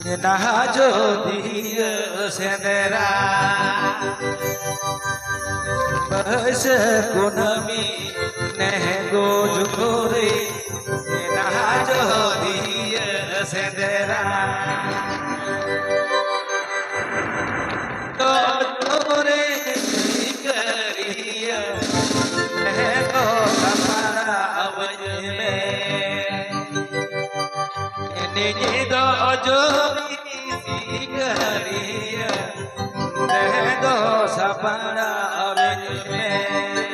না যদি সেনেরা বস কুনমি নেহগো জুখরে না যদি সেনেরা তো મોરની દો જોગીની શીખ હરિય દો સપના અવિને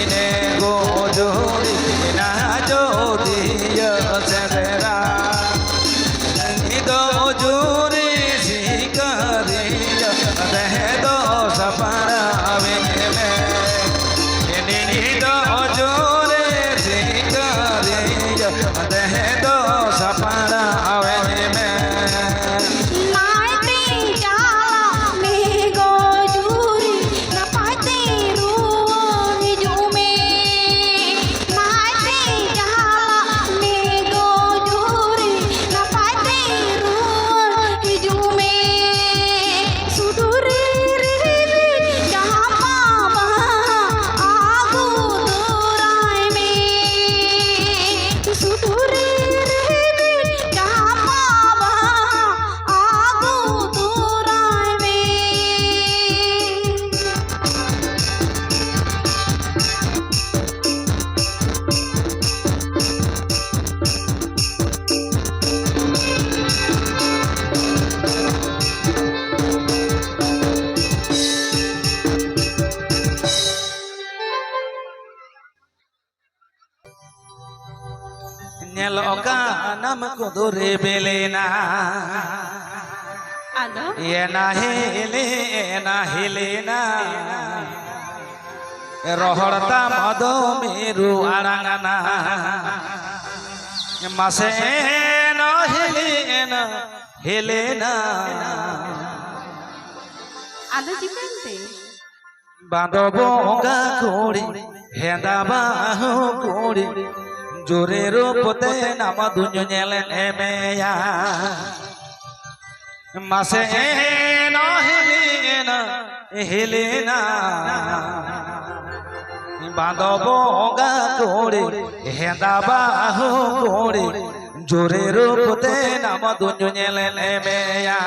Yeah. আমাকে ধরে বেলে না। না হেলে না হেলে না। রহরতা মদ মেরু আড়া না মাসে না হেলে না। হেলে না বাঁধব গা কড়ি হেঁদা বাহ জোরে রূপতে নামা দুঞ্জু নেলেন এমেয়া মাসে হেলে না বাঁধব অগা করে, হেদা বাহ করে জোরে রূপতে নামা দুঞ্জু এমেয়া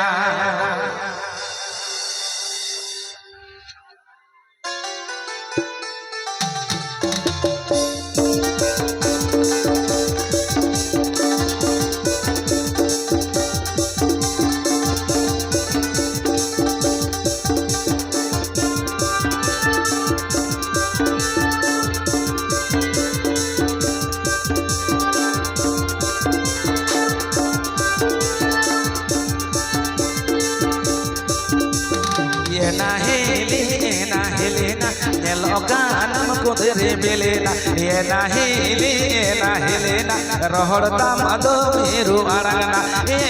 নাহিলি নাহিলে না রহড়তা মাধো মেরু আরাঙ্গনা এ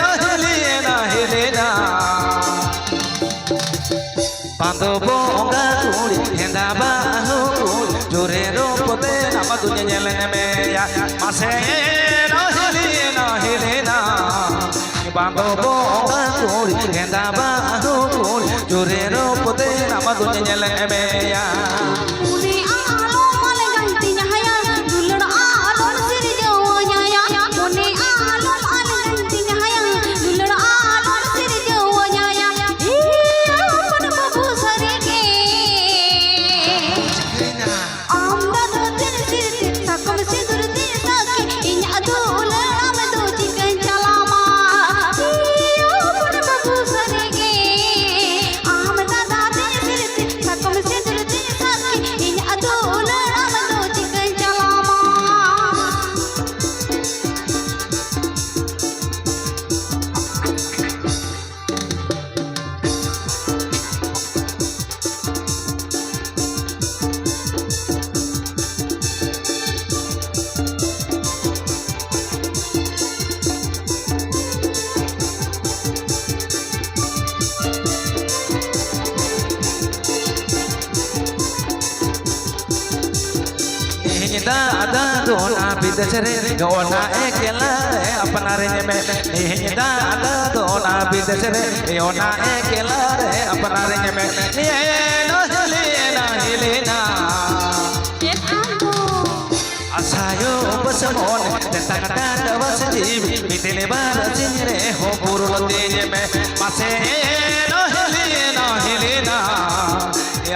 নাহিলি নাহিলি না। বাঁধব অঙ্গা কুড়ি, হেঁদা বাহু জোরে রূপতে নামা দুজে জেলে নেমে মাসে নাহিলি নাহিলি না। বাঁধব অঙ্গা কুড়ি, হেঁদা বাহু জোরে রূপতে নামা দুজে জেলে নেমে बिदचरे योना एकला अपना रे में निहिदाल दोना बिदचरे योना एकला रे। अपना रे में ये नहले ना। हिले जीव बार हो गुरु तेज में।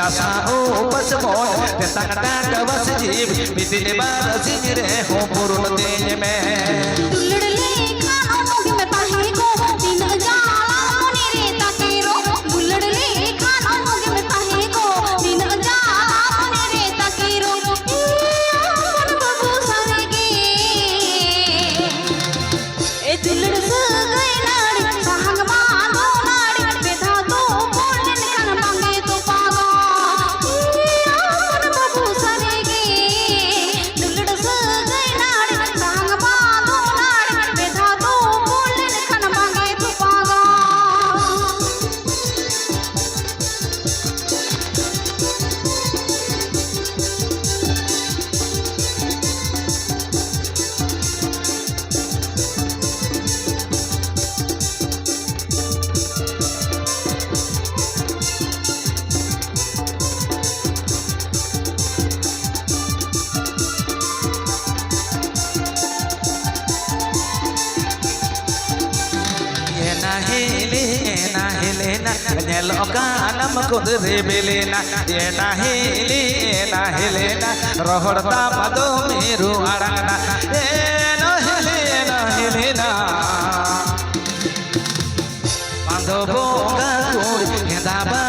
આશાઓ પસમોન તે તકટા કવસ જીવ મિતિને બારસી રે હો પૂર્ણ દેજ મેં okanam kudre bele na ye na hele na hele na rohorta mado meru arangna ye na hele na hele na বান্ধবঙ্গা কুড়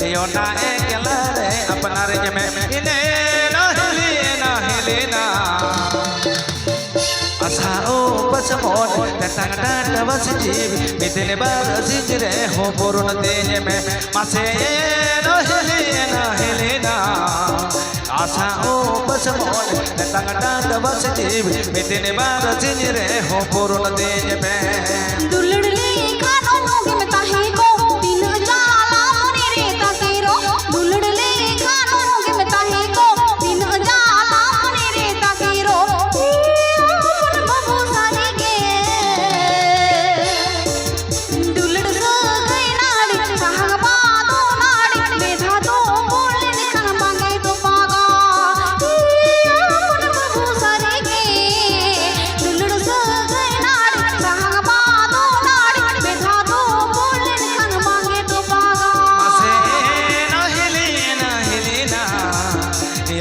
जियो ना ए चला रे अपना रे में इने ना लेना है लेना असाओ बस मोर टटंग टट बस जीव मिथिल बरस रे हो पुरुण तेज में मसे ए ना लेना है लेना आशाओ बस मोर टटंग टट बस जीव मिथिल बरस रे हो पुरुण तेज में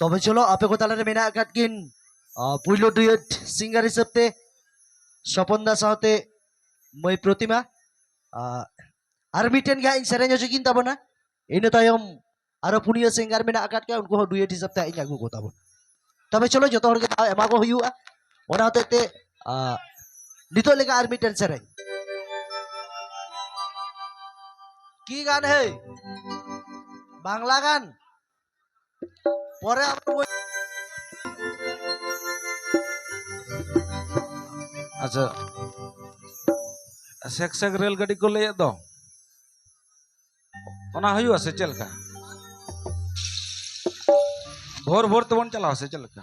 Tapi cholo apa kota lada mena akat kin puilo duet singer isepte Shaponda sahte Moy protima Armitan ga in serenya jukin tabona ini tayom aro punia singer mena akat kaya unko duet isepte in aku kota bon. Tapi cholo joto horga emago hiu ona tete nito lega Armitan serenya কি গান হে? বাংলা গান? পরে আমরা ওই- ᱟᱪᱪᱷᱟ shake shake rail ᱜᱟᱹᱰᱤ ᱠᱚ ᱞᱟᱹᱭᱮᱫ ᱫᱚ ᱚᱱᱟ ᱦᱩᱭᱩᱜᱼᱟ ᱥᱮ ᱪᱮᱫ ᱞᱮᱠᱟ ᱵᱷᱳᱨ ᱵᱷᱳᱨ ᱛᱮᱵᱚᱱ ᱪᱟᱞᱟᱣᱟ ᱥᱮ ᱪᱮᱫ ᱞᱮᱠᱟ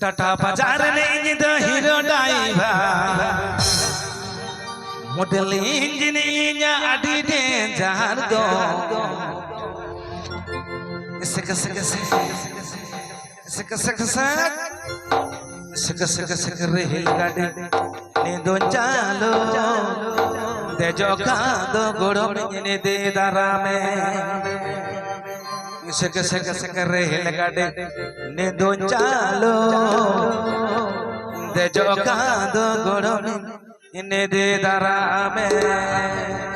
টাটা বাজার নেই তো hero driver. Model engineer Audi danger দো সক সক সক সক সক সক সক সক রেল গাড়ি নে দো চালো দে जो কাঁদো গোড় মেনে দে দারা মে सक सक रे हिल गाडे ने दो चालो। दे जो कांदो गोड़ो ने दे दरा में।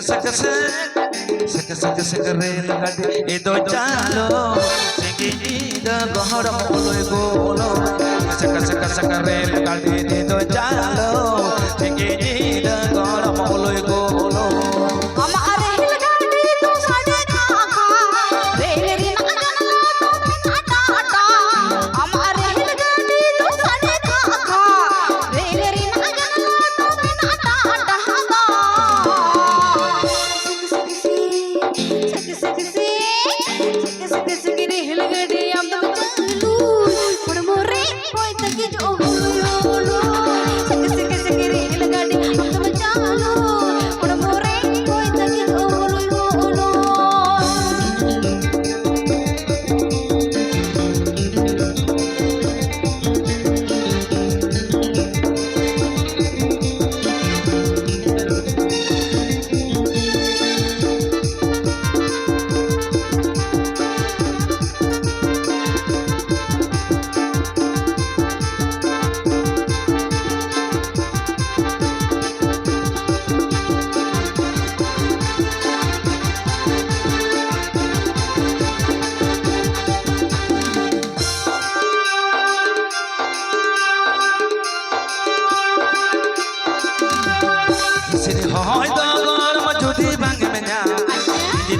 sak sak sak sak sak re lagade e do chalo singi da bahara poloy bolo sak sak sak re lagade e do chalo singi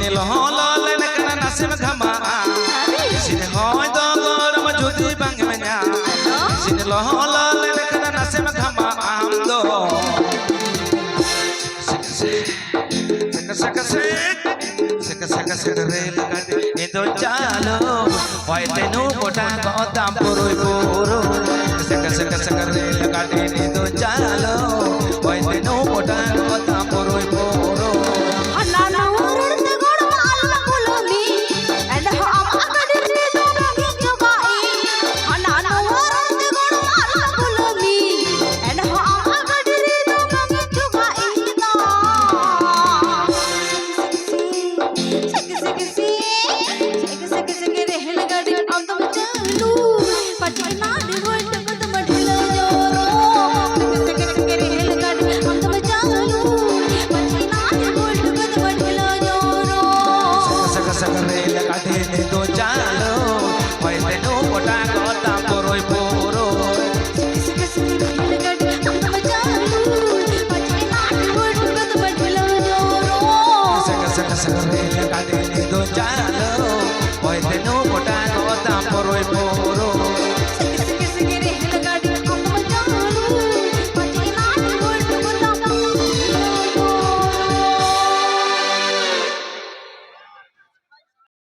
ছেল হল লেনকানা নাসিম ঘামা সিন হয় দ গরম যদি বাং মেনা সিন হল লেনকানা নাসিম ঘামা আম দো চালো হয় তেনু কোটা গদাম পুরুই পুরু সেকা সেকা সেকা রেল গাড়ি